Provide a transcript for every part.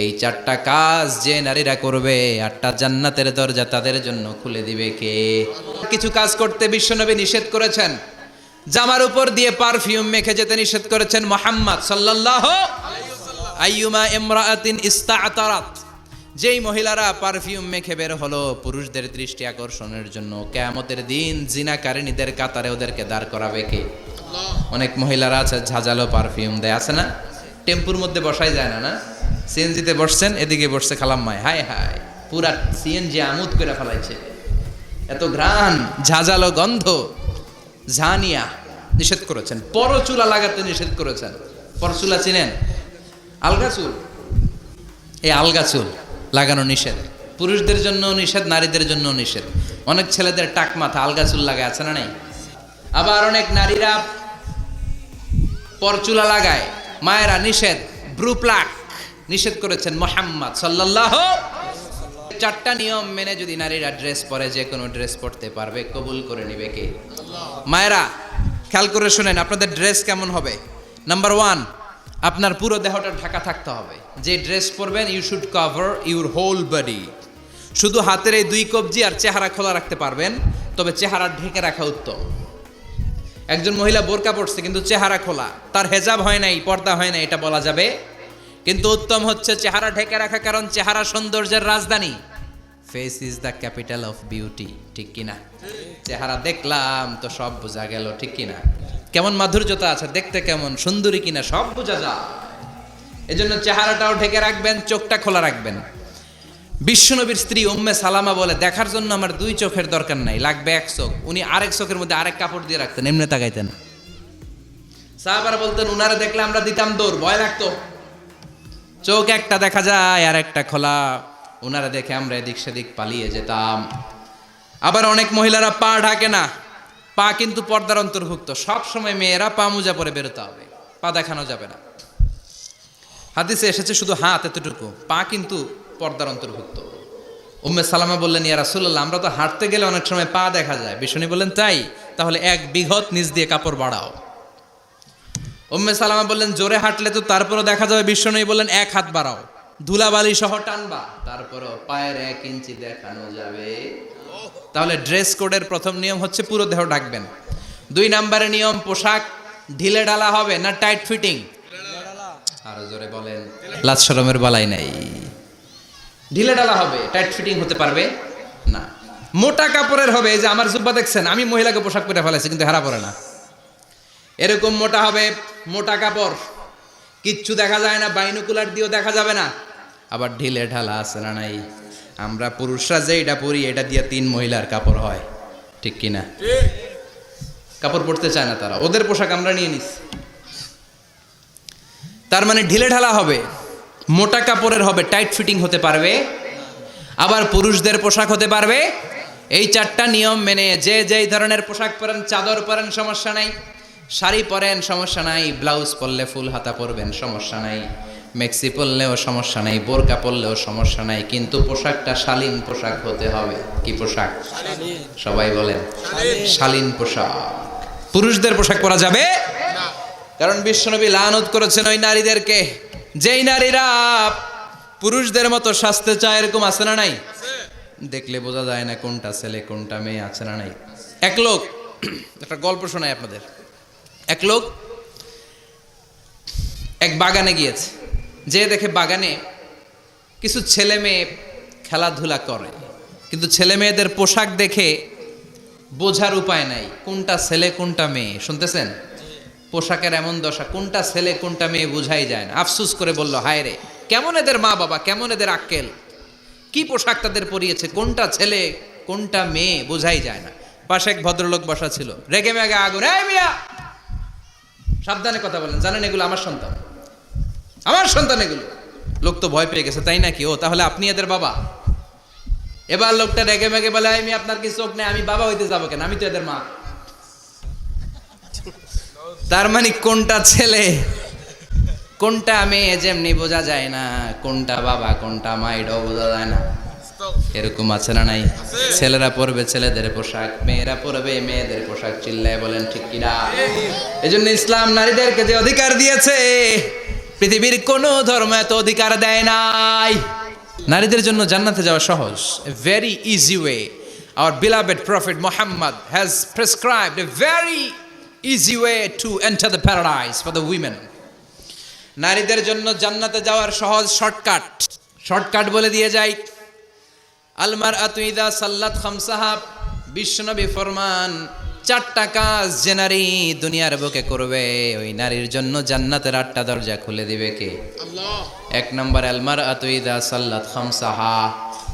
এই চারটা কাজ যে নারীরা করবে, আটটা জান্নাতের দরজা তাদের জন্য খুলে দিবে কে? কিছু কাজ করতে বিশ্বনবী নিষেধ করেছেন। জামার উপর দিয়ে পারফিউম মেখে যেতে নিষেধ করেছেন মোহাম্মদ সাল্লাল্লাহু আইয়ুমা ইমরাআতিন ইস্তাআতারাত যেই মহিলারা পারফিউম মেখে বের হলো, পুরুষদের দৃষ্টি আকর্ষণের জন্য কেয়ামতের দিন জিনাকারিনীদের কাতারে ওদেরকে দাঁড় করাবে কে? অনেক মহিলারা আছে, ঝাঁঝালো পারফিউম দেয়, আছে না? টেম্পুর মধ্যে বসাই যায় না না? সিএনজিতে বসছেন, এদিকে বসছে খালাম্মায় হায় হায় পুরা সিএনজি আমুদ করে ফেলাইছে। এত ঘ্রাণ, ঝাঁঝালো গন্ধ, ঝানিয়া। নিষেধ করেছেন। পরচুলা লাগাতে নিষেধ করেছেন। পরচুলা চিনেন? আলগা চুল? এই আলগা চুল, লাগানো নিষেধ। পুরুষদের জন্য নিষেধ, নারীদের জন্য নিষেধ। অনেক ছেলেদের টাক মাথা, আলগা চুল লাগায়, আছে না নাই? আবার অনেক নারীরা পরচুলা লাগায়। মায়েরা নিষেধ ব্রু প্লাক নিষেধ করেছেন মোহাম্মদ সাল্লাল্লাহু চারটা নিয়ম মেনে যদি নারীরা ড্রেস পরে, যে কোনো ড্রেস পরতে পারবে। কবুল করে নিবে কে? মায়েরা, খেয়াল করে শুনেন, আপনাদের ড্রেস কেমন হবে? নাম্বার ওয়ান, আপনার পুরো দেহটা ঢাকা থাকতে হবে। যে ড্রেস পরবেন you should cover your whole body শুধু হাতের এই দুই কবজি আর চেহারা খোলা রাখতে পারবেন, তবে চেহারা ঢেকে রাখা উত্তম। একজন মহিলা বোরকা পড়ছে কিন্তু চেহারা খোলা। তার হেজাব হয় নাই, পর্দা হয় না এটা বলা যাবে কিন্তু উত্তম হচ্ছে চেহারা ঢেকে রাখা, কারণ চেহারা সৌন্দর্যের রাজধানী। Face is the capital of beauty ঠিক কিনা? চেহারা দেখলাম তো সব বোঝা গেল, ঠিক কিনা? কেমন মাধুর্যতা আছে, দেখতে কেমন, সুন্দরী কিনা, সব বোঝা যায়। এজন্য চেহারাটাও ঢেকে রাখবেন, চোখটা খোলা রাখবেন। বিশ্বনবীর স্ত্রী উম্মে সালামা বলে, দেখার জন্য আমার দুই চোখের দরকার নাই, লাগবে এক চোখ। উনি আরেক চোখের মধ্যে আরেক কাপড় দিয়ে রাখতেন, এমনি তাকাইতেন। সাহাবারা বলতেন, উনারা দেখলে আমরা দিতাম দৌড়, ভয় লাগতো। চোখ একটা দেখা যায়, আর একটা খোলা। ওনারা দেখে আমরা এদিক সেদিক পালিয়ে যেতাম। আবার অনেক মহিলারা পা ঢাকে না। পা কিন্তু পর্দার অন্তর্ভুক্ত। সব সময় মেয়েরা পা মোজা পরে বেরোতে হবে। পা দেখানো যাবে না। হাদিসে এসেছে শুধু হাত এতটুকু। পা কিন্তু পর্দার অন্তর্ভুক্ত। উম্মে সালামা বললেন, ইয়া রাসূলুল্লাহ, আমরা তো হাঁটতে গেলে অনেক সময় পা দেখা যায়। বিষ্ণু বললেন, তাই। তাহলে এক বিঘত নিচ দিয়ে কাপড় বাড়াও। উম্মে সালামা বললেন, জোরে হাঁটলে তো তারপরও দেখা যাবে বিশ্বনবী বললেন, এক হাত বাড়াও। ধুলাবালি সহ টানবা, তারপরও পায়ের এক ইঞ্চি দেখানো যাবে। তাহলে ড্রেস কোডের প্রথম নিয়ম হচ্ছে, পুরো দেহ ডাকবেন দুই নাম্বারের নিয়ম, পোশাক, ঢিলে ডালা হবে না টাইট ফিটিং? আরও জোরে বলেন, লাজ শরমের বালাই নাই। ঢিলে ডালা হবে, টাইট ফিটিং হতে পারবে? না। মোটা কাপড়ের হবে যে আমার জুব্বা দেখছেন, আমি মহিলাকে পোশাক পরে ফেলেছি কিন্তু হেরা পড়ে না। এরকম মোটা হবে, মোটা কাপড়। কিচ্ছু দেখা যায় না, বাইনুকুলার দিয়েও দেখা যাবে না। আবার ঢিলে ঢালা আছে না নাই? আমরা পুরুষরা যে এটা পরি, এটা দিয়ে তিন মহিলার কাপড় হয়। ঠিক কি না কাপড় পরতে চায় না তারা। ওদের পোশাক আমরা নিয়ে নিছি তার মানে ঢিলে ঢালা হবে, মোটা কাপড়ের হবে, টাইট ফিটিং হতে পারবে। আবার পুরুষদের পোশাক হতে পারবে। এই চারটা নিয়ম মেনে যে যেই ধরনের পোশাক পরেন, চাদর পরেন, সমস্যা নাই। শাড়ি পরেন, সমস্যা নাই। ব্লাউজ পরলে ফুল হাতা পরবেন, সমস্যা নাই। মেক্সি পরলেও সমস্যা নাই, বোরকা পরলেও সমস্যা নাই। কিন্তু পোশাকটা শালীন পোশাক হতে হবে। কি পোশাক? সবাই বলেন, শালীন পোশাক। পুরুষদের পোশাক পরা যাবে? কারণ বিশ্বনবী লানত করেছেন ওই নারীদেরকে। যেই নারীরা পুরুষদের মতো স্বাস্থ্য চায়, এরকম আছে না নাই? দেখলে বোঝা যায় না কোনটা ছেলে, কোনটা মেয়ে, আছে না নাই? এক লোক, একটা গল্প শোনাই আপনাদের। এক লোক এক বাগানে গিয়েছে। যে দেখে বাগানে কিছু ছেলে মেয়ে খেলাধুলা করে। কিন্তু ছেলে মেয়েদের পোশাক দেখে বোঝার উপায় নাই, কোনটা ছেলে, কোনটা মেয়ে, শুনতেছেন? পোশাকের এমন দশা, কোনটা ছেলে, কোনটা মেয়ে বোঝাই যায় না। আফসুস করে বলল, হায় রে, কেমন এদের মা বাবা, কেমন এদের আক্কেল? কি পোশাক তাদের পরিয়েছে, কোনটা ছেলে, কোনটা মেয়ে, বোঝাই যায় না। পাশে এক ভদ্রলোক বসা ছিল। রেগে মেগে আগুন সাবধানে কথা বলেন, জানেন এগুলো আমার সন্তান। আমার সন্তান এগুলো। লোক তো ভয় পেয়ে গেছে, তাই নাকি? ও, তাহলে আপনি এদের বাবা? এবার লোকটা রেগে মেগে বলে আমি আপনার কি চোখ নেই? আমি বাবা হইতে যাব কেন? আমি তো এদের মা। তার মানে কোনটা ছেলে, কোনটা মেয়ে, যেমনি বোঝা যায় না, কোনটা বাবা, কোনটা মা, এটাও বোঝা যায় না। এরকম আছে না নাই? ছেলেরা পরবে ছেলেদের পোশাক, মেয়েরা পরবে মেয়েদের পোশাক, চিল্লায় বলেন ঠিক কিনা? এই জন্য ইসলাম নারীদেরকে যে অধিকার দিয়েছে, পৃথিবীর কোনো ধর্ম এত অধিকার দেয় নাই। নারীদের জন্য জান্নাতে যাওয়া সহজ a very easy way our beloved prophet Muhammad has prescribed a very easy way to enter the paradise for the women. নারীদের জন্য জান্নাতে যাওয়ার সহজ শর্টকাট শর্টকাট বলে দিয়ে যাই। আলমার আতুইদা সাল্লাত খামসাহাব বিশ্বনবী ফরমান চারটা কাজ যে নারী দুনিয়ার বুকে করবে ওই নারীর জন্য জান্নাতের আটটা দরজা খুলে দিবে কে? এক নম্বর আলমার আতুইদা সাল্লাত খামসাহা।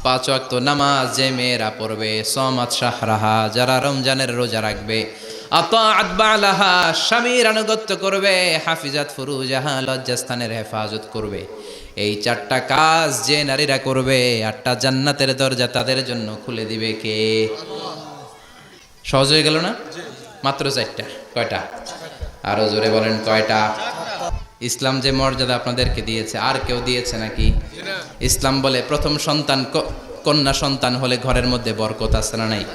পাঁচ ওয়াক্ত নামাজ যে মেয়েরা পড়বে সমাত শাহরাহা যারা রমজানের রোজা রাখবে। বালাহা, স্বামীর আনুগত্য করবে, হাফিজাত ফুরুজাহা, লজ্জাস্থানের হেফাজত করবে। এই চারটা কাজ যে নারীরা করবে, আটটা জান্নাতের দরজা তাদের জন্য খুলে দিবে কে? সহজ হয়ে গেল না? মাত্র চারটা। কয়টা? আরও জোরে বলেন, কয়টা? ইসলাম যে মর্যাদা আপনাদেরকে দিয়েছে, আর কেউ দিয়েছে নাকি? ইসলাম বলে প্রথম সন্তান কন্যা সন্তান হলে ঘরের মধ্যে বরকত আছে না নাই?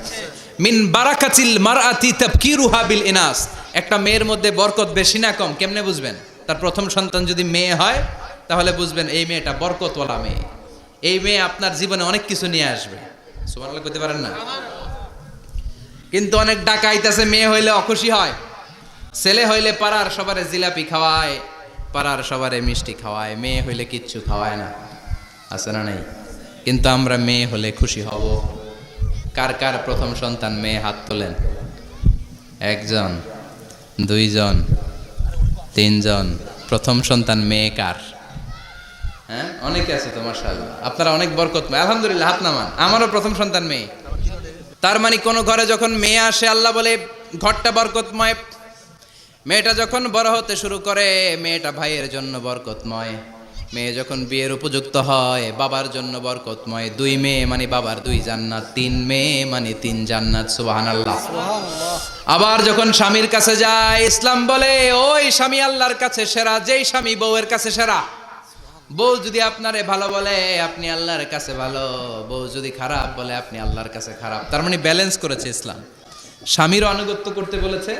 মিন বারাকাতিল মারআতি তাবকিরুহা বিল ইনাস। একটা মেয়ের মধ্যে বরকত বেশি না কম, কেমনে বুঝবেন? তার প্রথম সন্তান যদি মেয়ে হয়, তাহলে বুঝবেন এই মেয়েটা বরকতওয়ালা মেয়ে। এই মেয়ে আপনার জীবনে অনেক কিছু নিয়ে আসবে। সুবহানাল্লাহ করতে পারেন না? কিন্তু অনেক ডাকাইতেছে মেয়ে হইলে অখুশি হয়। ছেলে হইলে পাড়ার সবারে জিলাপি খাওয়ায়, পাড়ার সবারে মিষ্টি খাওয়ায়, মেয়ে হইলে কিচ্ছু খাওয়ায় না। আছে না নাই? কিন্তু আমরা মেয়ে হলে খুশি হব। কার কার প্রথম সন্তান মেয়ে হাত তোলেন? একজন, দুইজন, তিনজন। প্রথম সন্তান মেয়ে কার? হ্যাঁ অনেকে আছে তোমার সাল্লাহ আপনারা অনেক বরকত আলহামদুলিল্লাহ, হাত নামান। আমারও প্রথম সন্তান মেয়ে। তার মানে কোনো ঘরে যখন মেয়ে আসে, আল্লাহ বলে, ঘরটা বরকতময়। মেয়েটা যখন বড় হতে শুরু করে, মেয়েটা ভাইয়ের জন্য বরকতময়। মেয়ে যখন বিয়ের উপযুক্ত হয় বাবার জন্য বরকতময় দুই মেয়ে মানে বাবার দুই জান্নাত তিন মেয়ে মানে তিন জান্নাত সুবাহান আল্লাহ আবার যখন স্বামীর কাছে যায় ইসলাম বলে ওই স্বামী আল্লাহর কাছে সেরা যেই স্বামী বউয়ের কাছে সেরা। বউ যদি আপনারে ভালো বলে আপনি আল্লাহর কাছে ভালো। বউ যদি খারাপ বলে আপনি আল্লাহর কাছে খারাপ। তার মানে ব্যালেন্স করেছে ইসলাম। স্বামীরও আনুগত্য করতে বলেছে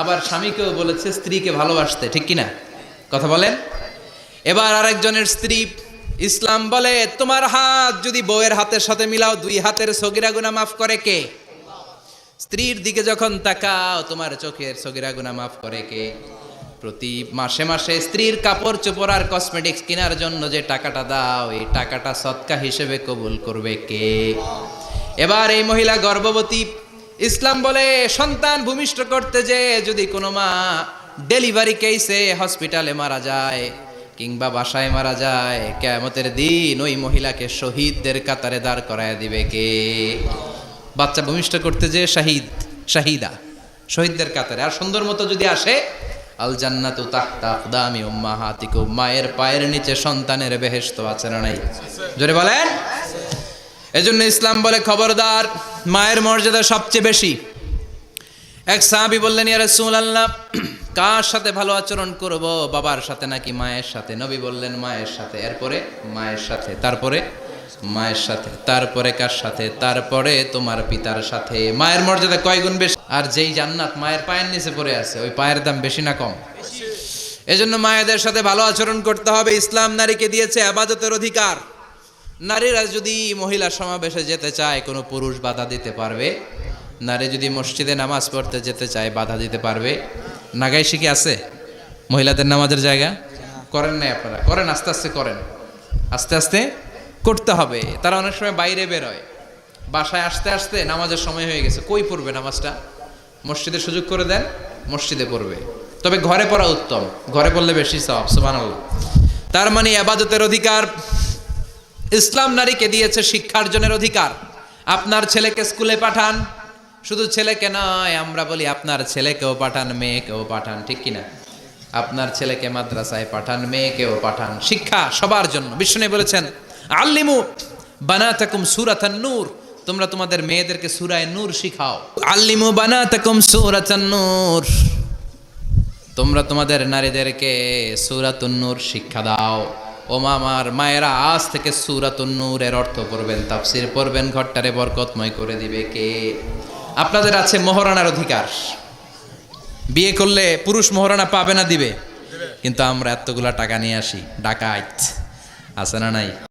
আবার স্বামীকেও বলেছে স্ত্রীকে ভালোবাসতে। ঠিক কি না কথা বলেন? এবার আরেকজনের স্ত্রী ইসলাম বলে, তোমার হাত যদি বউয়ের হাতের সাথে মিলাও, দুই হাতের সগিরা গুনা মাফ করে কে? স্ত্রীর দিকে যখন তাকাও, তোমার চোখের সগিরা গুনা মাফ করে কে? প্রতি মাসে মাসে স্ত্রীর কাপড় চোপড় আর কসমেটিক্স কেনার জন্য যে টাকাটা দাও, এই টাকাটা সৎকা হিসেবে কবুল করবে কে? এবার এই মহিলা গর্ভবতী, ইসলাম বলে, সন্তান ভূমিষ্ঠ করতে যে যদি কোনো মা ডেলিভারি কেসে হসপিটালে মারা যায় কিংবা বাসায় মারা যায় কেমতের দিন ওই মহিলাকে শহীদদের কাতারে দাঁড় করায় দিবে কে? বাচ্চা ভূমিষ্ঠ করতে যে শাহিদ, শাহিদা, শহীদদের কাতারে। আর সুন্দর মতো যদি আসে আল জান্নাতু তাহতা উম্মা উম্মাহাতিকুম, মায়ের পায়ের নিচে সন্তানের বেহেশত আছে না নাই? জোরে বলেন? এজন্য ইসলাম বলে খবরদার, মায়ের মর্যাদা সবচেয়ে বেশি। এক সাহাবি বললেন, ইয়া রাসূলুল্লাহ কার সাথে ভালো আচরণ করব? বাবার সাথে নাকি মায়ের সাথে? নবী বললেন, মায়ের সাথে। এরপরে? মায়ের সাথে। তারপরে? মায়ের সাথে। তারপরে কার সাথে? তারপরে তোমার পিতার সাথে। মায়ের মর্যাদা কয় গুণ বেশি? আর যেই জান্নাত মায়ের পায়ের নিচে পড়ে আছে, ওই পায়ের দাম বেশি না কম? এজন্য মায়েদের সাথে ভালো আচরণ করতে হবে। ইসলাম নারীকে দিয়েছে আবাদতের অধিকার। নারীরা যদি মহিলা সমাবেশে যেতে চায়, কোনো পুরুষ বাধা দিতে পারবে। নারী যদি মসজিদে নামাজ পড়তে যেতে চায়, বাধা দিতে পারবে। নাগাই শিখে আছে? মহিলাদের নামাজের জায়গা? করেন নাই আপনারা? করেন, আস্তে আস্তে করেন। আস্তে আস্তে করতে হবে। তারা অনেক সময় বাইরে বেরোয় বাসায় আসতে আসতে নামাজের সময় হয়ে গেছে। কই পড়বে নামাজটা? মসজিদে সুযোগ করে দেন, মসজিদে পড়বে। তবে ঘরে পড়া উত্তম। ঘরে পড়লে বেশি সব সুবহানাল্লাহ। তার মানে আবাদতের অধিকার, ইসলাম নারীকে দিয়েছে শিক্ষার্জনের অধিকার। আপনার ছেলেকে স্কুলে পাঠান শুধু ছেলেকে নয়, আমরা বলি আপনার ছেলেকেও পাঠান, মেয়েকেও পাঠান, ঠিক কিনা আপনার ছেলেকে মাদ্রাসায় পাঠান, মেয়েকেও পাঠান। শিক্ষা সবার জন্য। বিষ্ণু বলেছেন, আল্লিমু বানাতাকুম সুরাতান নূর। তোমরা তোমাদের মেয়েদেরকে সুরায় নূর শিখাও। আল্লিমু বানাতাকুম সুরাতান নূর। তোমরা তোমাদের নারীদেরকে সুরাতুন নূর শিক্ষা দাও। ও মামার মায়েরা আজ থেকে সুরাতুন নূরের অর্থ পড়বেন, তাফসির পড়বেন, ঘরটারে বরকতময় করে দিবে কে? আপনাদের আছে মহারানার অধিকার। বিয়ে করলে পুরুষ মহারানা পাবে না, দিবে। কিন্তু আমরা এতগুলা টাকা নিয়ে আসি, ডাকাইত। আছে না নাই?